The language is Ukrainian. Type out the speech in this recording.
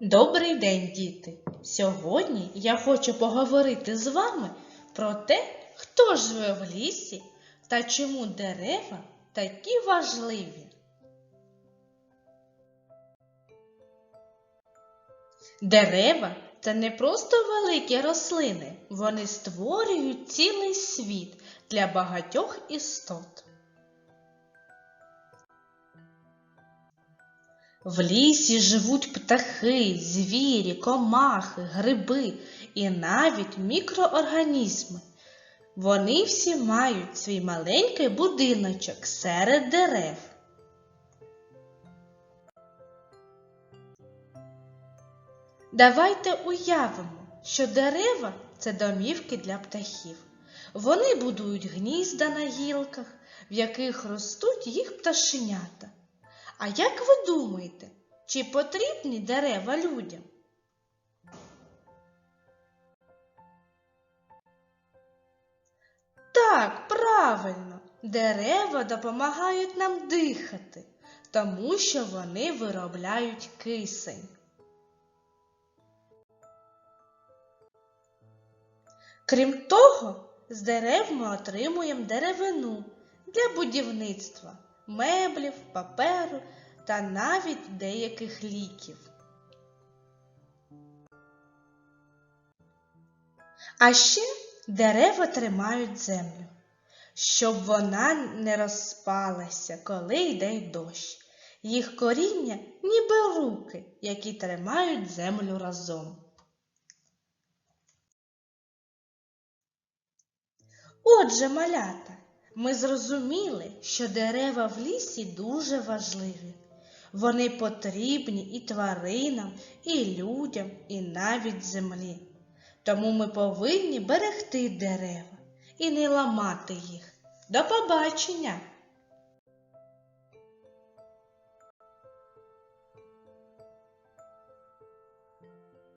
Добрий день, діти! Сьогодні я хочу поговорити з вами про те, хто живе в лісі та чому дерева такі важливі. Дерева це не просто великі рослини, вони створюють цілий світ для багатьох істот. В лісі живуть птахи, звірі, комахи, гриби і навіть мікроорганізми. Вони всі мають свій маленький будиночок серед дерев. Давайте уявимо, що дерева це домівки для птахів. Вони будують гнізда на гілках, в яких ростуть їх пташенята. А як ви думаєте, чи потрібні дерева людям? Так, правильно, дерева допомагають нам дихати, тому що вони виробляють кисень. Крім того, з дерев ми отримуємо деревину для будівництва, меблів, паперу та навіть деяких ліків. А ще дерева тримають землю, щоб вона не розпалася, коли йде дощ. Їх коріння ніби руки, які тримають землю разом. Отже, малята, ми зрозуміли, що дерева в лісі дуже важливі. Вони потрібні і тваринам, і людям, і навіть землі. Тому ми повинні берегти дерева і не ламати їх. До побачення!